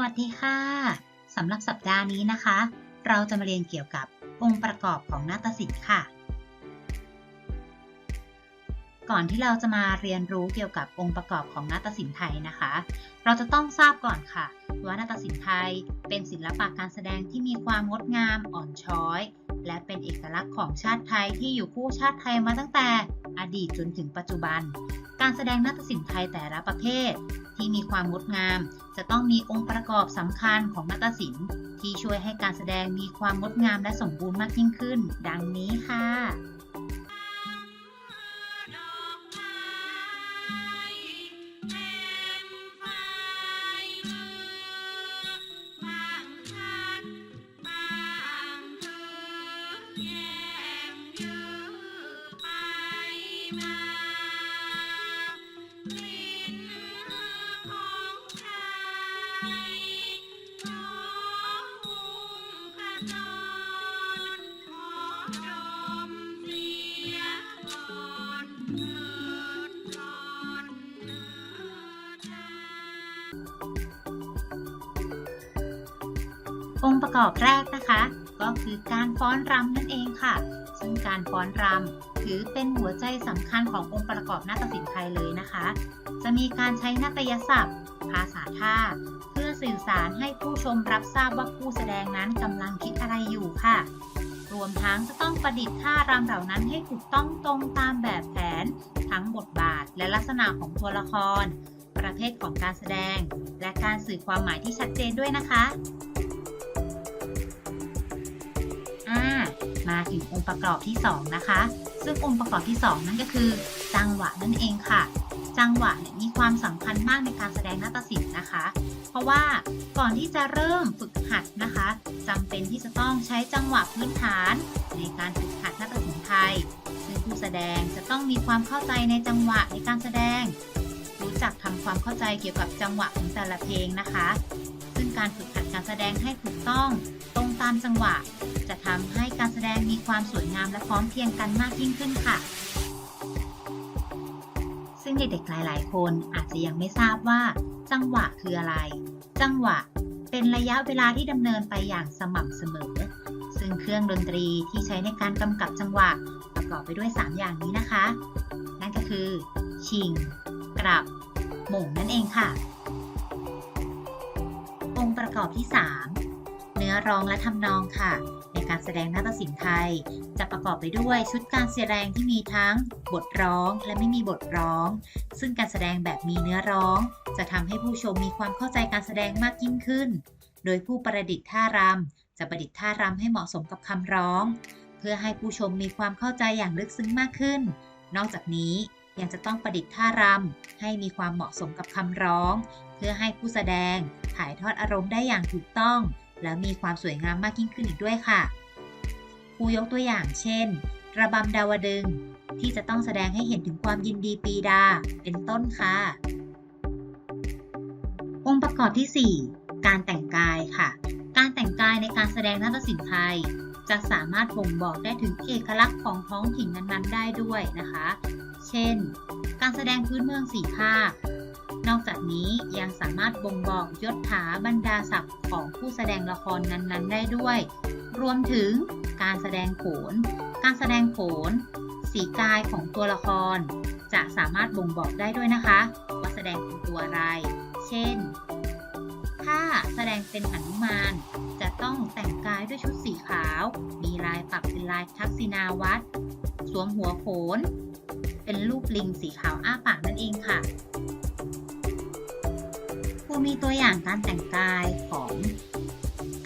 วัสดีค่ะ สำหรับสัปดาห์นี้นะคะ เราจะมาเรียนเกี่ยวกับองค์ประกอบของนาฏศิลป์ค่ะ ก่อนที่เราจะมาเรียนรู้เกี่ยวกับองค์ประกอบของนาฏศิลป์ไทยนะคะ เราจะต้องทราบก่อนค่ะ ว่านาฏศิลป์ไทยเป็นศิลปะการแสดงที่มีความงดงามอ่อนช้อย และเป็นเอกลักษณ์ของชาติไทยที่อยู่คู่ชาติไทยมาตั้งแต่อดีตจนถึงปัจจุบัน การแสดงนาฏศิลป์ไทยแต่ละประเภท ที่มีความงดงาม จะต้องมีองค์ประกอบสำคัญของนาฏศิลป์ ที่ช่วยให้การแสดงมีความงดงามและสมบูรณ์มากยิ่งขึ้น ดังนี้ค่ะ กอบแรกนะคะ ก็คือการฟ้อนรำนั่นเองค่ะ ซึ่งการฟ้อนรำถือเป็นหัวใจสำคัญขององค์ประกอบนาฏศิลป์ไทยเลยนะคะ จะมีการใช้นาฏยศัพท์ ภาษาท่า เพื่อสื่อสารให้ผู้ชมรับทราบว่าผู้แสดงนั้นกำลังคิดอะไรอยู่ค่ะ รวมทั้งจะต้องประดิษฐ์ท่ารำเหล่านั้นให้ถูกต้องตรงตามแบบแผน ทั้งบทบาทและลักษณะของตัวละคร ประเภทของการแสดง และการสื่อความหมายที่ชัดเจนด้วยนะคะ มาถึงองค์ประกอบที่ 2 นะคะ ซึ่งองค์ประกอบที่ 2 นั่นก็คือ จังหวะนั่นเองค่ะ จังหวะเนี่ยมีความสำคัญมากในการแสดงนาฏศิลป์นะคะ เพราะว่าก่อนที่จะเริ่มฝึกหัดนะคะจำเป็นที่จะต้องใช้จังหวะพื้นฐาน ในการฝึกหัดนาฏศิลป์ไทย ซึ่งผู้แสดงจะต้องมีความเข้าใจในจังหวะในการแสดง รู้จักทำความเข้าใจเกี่ยวกับจังหวะของแต่ละเพลงนะคะ ซึ่งการฝึกหัดการแสดงให้ถูกต้อง ตามจังหวะ จะทำให้การแสดงมีความสวยงามและพร้อมเพียงกันมากยิ่งขึ้นค่ะ ซึ่งเด็กๆหลายๆ คนอาจจะยังไม่ทราบว่า จังหวะคืออะไร จังหวะเป็นระยะเวลาที่ดำเนินไปอย่างสม่ำเสมอ ซึ่งเครื่องดนตรีที่ใช้ในการกำกับจังหวะประกอบไปด้วย 3 อย่างนี้นะคะ นั่นก็คือ ชิง กลับ หม่งนั่นเองค่ะ องค์ประกอบที่ 3 เนื้อร้องและทำนองค่ะ ในการแสดงนาฏศิลป์ไทย จะประกอบไปด้วยชุดการแสดงที่มีทั้งบทร้องและไม่มีบทร้อง ซึ่งการแสดงแบบมีเนื้อร้อง จะทำให้ผู้ชมมีความเข้าใจการแสดงมากยิ่งขึ้น โดยผู้ประดิษฐ์ท่ารำจะประดิษฐ์ท่ารำให้เหมาะสมกับคำร้อง เพื่อให้ผู้ชมมีความเข้าใจอย่างลึกซึ้งมากขึ้น นอกจากนี้ยังจะต้องประดิษฐ์ท่ารำให้มีความเหมาะสมกับคำร้อง เพื่อให้ผู้แสดงถ่ายทอดอารมณ์ได้อย่างถูกต้อง และมีความสวยงามมากยิ่งขึ้นอีกด้วยค่ะครูยกตัวอย่างเช่น ระบำดาวดึงที่จะต้องแสดงให้เห็นถึงความยินดีปีดา เป็นต้นค่ะ องค์ประกอบที่ 4 การแต่งกายค่ะ การแต่งกายในการแสดงนาฏศิลป์ไทย จะสามารถบ่งบอกได้ถึงเอกลักษณ์ของท้องถิ่นนั้นๆ ได้ด้วยนะคะ เช่น การแสดงพื้นเมืองสีภาค นอกจากนี้ยังสามารถบ่งบอกยศถาบรรดาศักดิ์ของผู้แสดงละครนั้นๆ ได้ด้วย รวมถึงการแสดงโขน การแสดงโขน สีกายของตัวละคร จะสามารถบ่งบอกได้ด้วยนะคะ ว่าแสดงเป็นตัวอะไร เช่น ถ้าแสดงเป็นหนุมาน จะต้องแต่งกายด้วยชุดสีขาว มีลายปักเป็นลายทักษิณาวัตรสวมหัวโขน เป็นรูปลิงสีขาวอ้าปากนั่นเองค่ะ มีตัวอย่างการแต่งกายของ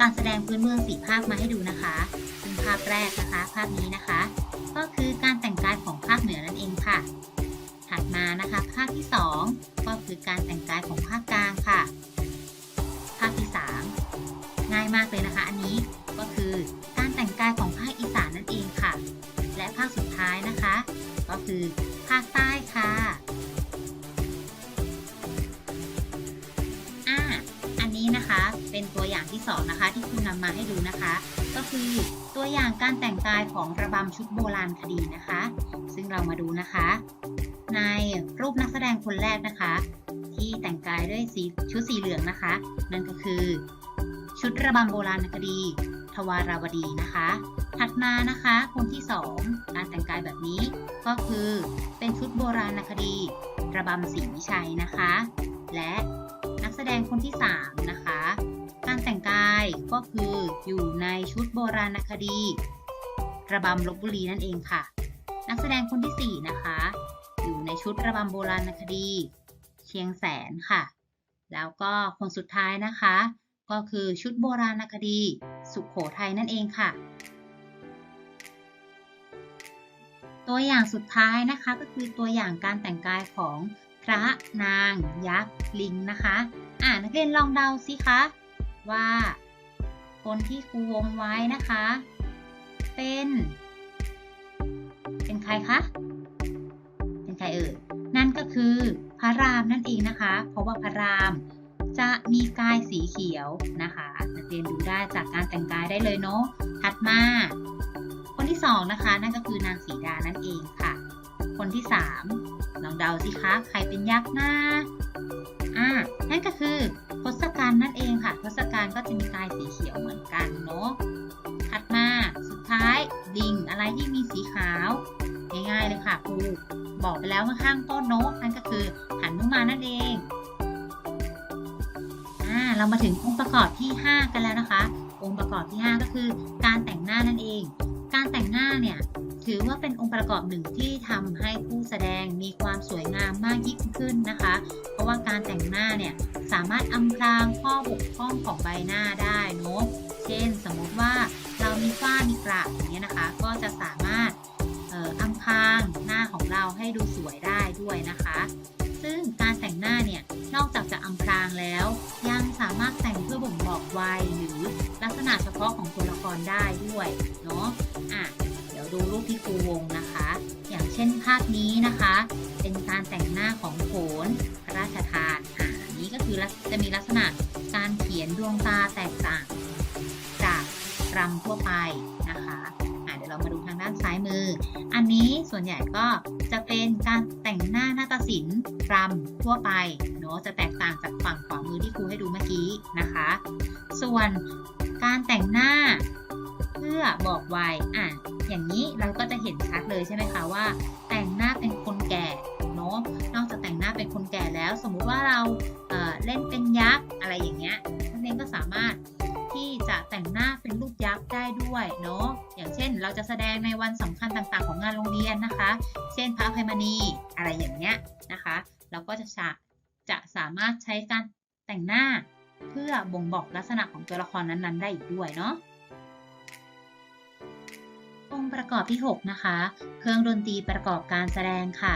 การแสดงพื้นเมืองสีภาคมาให้ดูนะคะซึ่งภาพแรกนะคะภาพนี้นะคะ ก็คือการแต่งกายของภาคเหนือนั่นเองค่ะ ถัดมานะคะ ภาคที่ 2 ก็คือการแต่งกายของภาคกลางค่ะ ภาคที่ 3 ง่ายมากเลยนะคะ อันนี้ก็คือการแต่งกายของภาคอีสานนั่นเองค่ะ และภาคสุดท้ายนะคะ ก็คือภาคใต้ ที่สองนะคะที่คุณนำมาให้ดูนะคะ ก็คือตัวอย่างการแต่งกายของระบำชุดโบราณคดีนะคะ ซึ่งเรามาดูนะคะ ในรูปนักแสดงคนแรกนะคะ ที่แต่งกายด้วยสีชุดสีเหลืองนะคะ นั่นก็คือ ชุดระบำโบราณคดี ทวาราวดีนะคะ ถัดมานะคะคนที่ 2 การแต่งกายแบบนี้ก็คือเป็นชุดโบราณคดี ระบำศรีวิชัยนะคะ และนักแสดงคนที่ 3 นะคะ การแต่งกายก็คืออยู่ในชุดโบราณคดีระบำลบบุรีนั่นเองค่ะ นักแสดงคนที่ 4 นะคะ อยู่ในชุดระบำโบราณคดี เชียงแสนค่ะ แล้วก็คนสุดท้ายนะคะ ก็คือชุดโบราณคดี สุขโขทัยนั่นเองค่ะ ตัวอย่างสุดท้ายนะคะก็คือตัวอย่างการแต่งกายของพระนาง ยักษ์ ลิงนะคะ อ่านักเรียนลองเดาสิคะ ว่า คนที่ครูวงไว้นะคะ เป็น เป็นใครคะ เป็นใครเอ่ย นั่นก็คือพระรามนั่นเองนะคะ เพราะว่าพระรามจะมีกายสีเขียวนะคะนักเรียนดูได้จากการแต่งกายได้เลยเนาะ ถัดมา คนที่สองนะคะ นั่นก็คือนางสีดานั่นเองค่ะ คนที่สามลองเดาสิคะ ใครเป็นยักษ์หน้าอ่า นั่นก็คือทศกัณฐ์นั่นเองค่ะทศกัณฐ์ก็จะมีกายสีเขียวเหมือนกันเนาะถัดมาสุดท้ายลิงอะไรที่มีสีขาวง่ายๆเลยค่ะครูบอกไปแล้วข้างต้นเนาะนั่นก็คือหันุมานนั่นเองอ่าเรามาถึงองค์ประกอบที่ 5 กันแล้วนะคะ องค์ประกอบที่ 5 ก็คือ การแต่งหน้านั่นเอง การแต่งหน้าเนี่ย ถือว่าเป็นองค์ประกอบหนึ่งที่ทำให้ผู้แสดงมีความสวยงามมากยิ่งขึ้นนะคะ เพราะว่าการแต่งหน้าเนี่ยสามารถอำพรางข้อบกพร่องของใบหน้าได้เนาะเช่นสมมติว่าเรามีฝ้ามีกระอย่างเงี้ยนะคะ ก็จะสามารถเอ่ออำพรางหน้าของเราให้ดูสวยได้ด้วยนะคะ ซึ่งการแต่งหน้าเนี่ยนอกจากจะอำพรางแล้ว ยังสามารถแต่งเพื่อบ่งบอกวัยหรือลักษณะเฉพาะของตัวละครได้ด้วยเนาะอะเดี๋ยวดููปที่ครูวงนะคะ อย่างเช่นภาพนี้นะคะ เป็นการแต่งหน้าของโขนพระราชทานอันนี้ก็คือจะมีลักษณะการเขียนดวงตาแตกต่าง จากรำทั่วไปนะคะะเดี๋ยวเรามาดูทางด้านซ้ายมือ อันนี้ส่วนใหญ่ก็จะเป็นการแต่งหน้าหน้าฏศิลป์รำทั่วไปเนาะจะแตกต่างจากฝั่งขวามือที่ครูให้ดูเมื่อกี้นะคะ ส่วนการแต่งหน้า พื่อบอกวัยอะอย่างนี้เราก็จะเห็นชัดเลยใช่ไหมคะว่า แต่งหน้าเป็นคนแก่เนาะนอกจากแต่งหน้าเป็นคนแก่แล้ว สมมุติว่าเราเเล่นเป็นยักษ์อะไรอย่างเงี้ยนักเรียนก็สามารถที่จะแต่งหน้าเป็นรูปยักษ์ได้ด้วยเนาะอย่างเช่นเราจะแสดงในวันสำคัญต่างๆ ของงานโรงเรียนนะคะ เช่นพระอภัยมณีอะไรอย่างเงี้ยนะคะ เราก็จะจะจะสามารถใช้การแต่งหน้าเพื่อบ่งบอกลักษณะของตัวละครนั้นๆ ได้อีกด้วยเนาะ องค์ประกอบที่ 6 นะคะ เครื่องดนตรีประกอบการแสดงค่ะ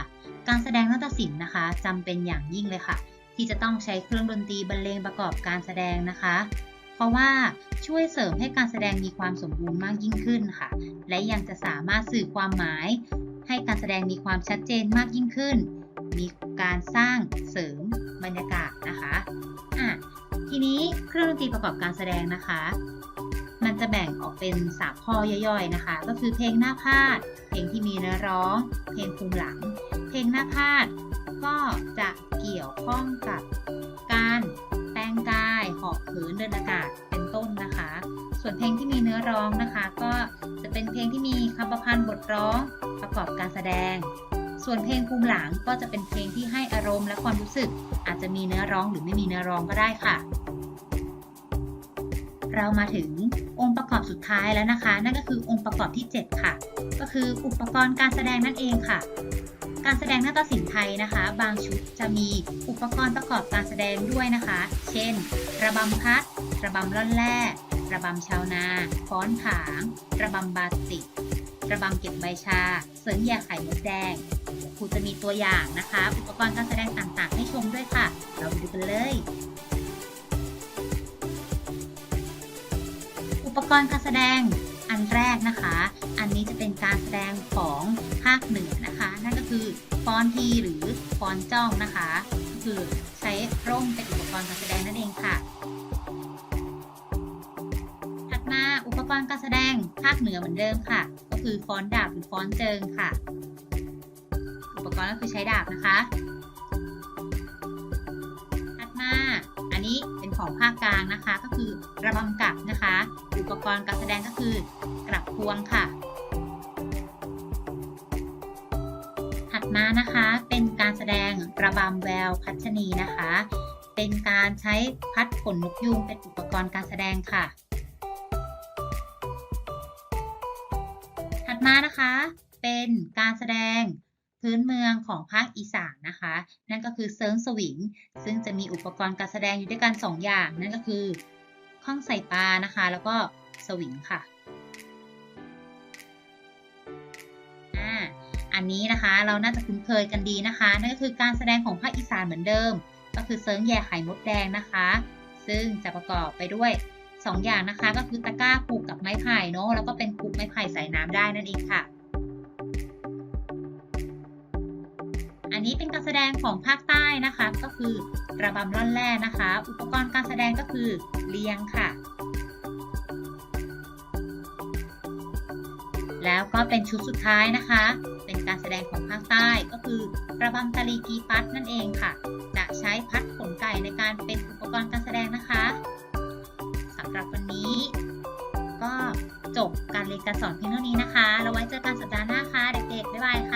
การแสดงนาฏศิลป์นะคะจำเป็นอย่างยิ่งเลยค่ะ ที่จะต้องใช้เครื่องดนตรีบรรเลงประกอบการแสดงนะคะ เพราะว่าช่วยเสริมให้การแสดงมีความสมบูรณ์มากยิ่งขึ้นค่ะ และยังจะสามารถสื่อความหมาย ให้การแสดงมีความชัดเจนมากยิ่งขึ้น มีการสร้างเสริมบรรยากาศนะคะอะทีนี้เครื่องดนตรีประกอบการแสดงนะคะ จะแบ่งออกเป็นสามข้อย่อยๆนะคะ ก็คือเพลงหน้าพาด เพลงที่มีเนื้อร้อง เพลงภูมิหลัง เพลงหน้าพาด ก็จะเกี่ยวข้องกับการแปลงกายหอบผืนเดินอากาศเป็นต้นนะคะ ส่วนเพลงที่มีเนื้อร้องนะคะ ก็จะเป็นเพลงที่มีคำประพันธ์บทร้องประกอบการแสดง ส่วนเพลงภูมิหลังก็จะเป็นเพลงที่ให้อารมณ์และความรู้สึก อาจจะมีเนื้อร้องหรือไม่มีเนื้อร้องก็ได้ค่ะ เรามาถึง องค์ประกอบสุดท้ายแล้วนะคะ นั่นก็คือองค์ประกอบที่ 7 ค่ะ ก็คืออุปกรณ์การแสดงนั่นเองค่ะ การแสดงนาฏศิลป์ไทยนะคะ บางชุดจะมีอุปกรณ์ประกอบการแสดงด้วยนะคะ เช่น ระบำพัด ระบำล่อนแร่ระบำชาวนาฟ้อนผาง ระบำบาติก ระบำเก็บใบชา เสริมแย่ไข่มดแดงครูจะมีตัวอย่างนะคะ อุปกรณ์การแสดงต่างๆ ให้ชมด้วยค่ะ เราไปดูกันเลย ปกรณ์การแสดงอันแรกนะคะ อันนี้จะเป็นการแสดงของภาคเหนือนะคะ นั่นก็คือฟ้อนทีหรือฟ้อนจ้องนะคะก็คือใช้ร่มเป็นอุปกรณ์การแสดงนั่นเองค่ะ ถัดมาอุปกรณ์การแสดงภาคเหนือเหมือนเดิมค่ะ ก็คือฟ้อนดาบหรือฟ้อนเจิงค่ะ อุปกรณ์ก็คือใช้ดาบนะคะ ถัดมาอันนี้ ของภาคกลางนะคะ ก็คือระบำกับนะคะ อุปกรณ์การแสดงก็คือกระพวงค่ะ ถัดมานะคะเป็นการแสดงระบำแววพัชนีนะคะ เป็นการใช้พัดขนนกยูงเป็นอุปกรณ์การแสดงค่ะ ถัดมานะคะเป็นการแสดง พื้นเมืองของภาคอีสานนะคะ นั่นก็คือเซิร์งสวิง ซึ่งจะมีอุปกรณ์การแสดงอยู่ด้วยกัน 2 อย่าง นั่นก็คือข้องใส่ปลานะคะ แล้วก็สวิงค่ะอ่าอันนี้นะคะเราน่าจะคุ้นเคยกันดีนะคะ นั่นก็คือการแสดงของภาคอีสานเหมือนเดิม ก็คือเซิร์งแย่ไข่มดแดงนะคะ ซึ่งจะประกอบไปด้วย 2 อย่างนะคะ ก็คือตะกร้าผูกกับไม้ไผ่เนาะแล้วก็เป็นผูกไม้ไผ่ใส่น้ำได้นั่นเองค่ะ นี้เป็นการแสดงของภาคใต้นะคะ ก็คือระบำล่อนแร่นะคะ อุปกรณ์การแสดงก็คือเลียงค่ะ แล้วก็เป็นชุดสุดท้ายนะคะ เป็นการแสดงของภาคใต้ก็คือระบำตะลีกีปัดนั่นเองค่ะ จะใช้พัดขนไก่ในการเป็นอุปกรณ์การแสดงนะคะสำหรับวันนี้ ก็จบการเรียนการสอนเพียงเท่านี้นะคะ เราไว้เจอกันสัปดาห์หน้าค่ะเด็กๆบ๊ายบายค่ะ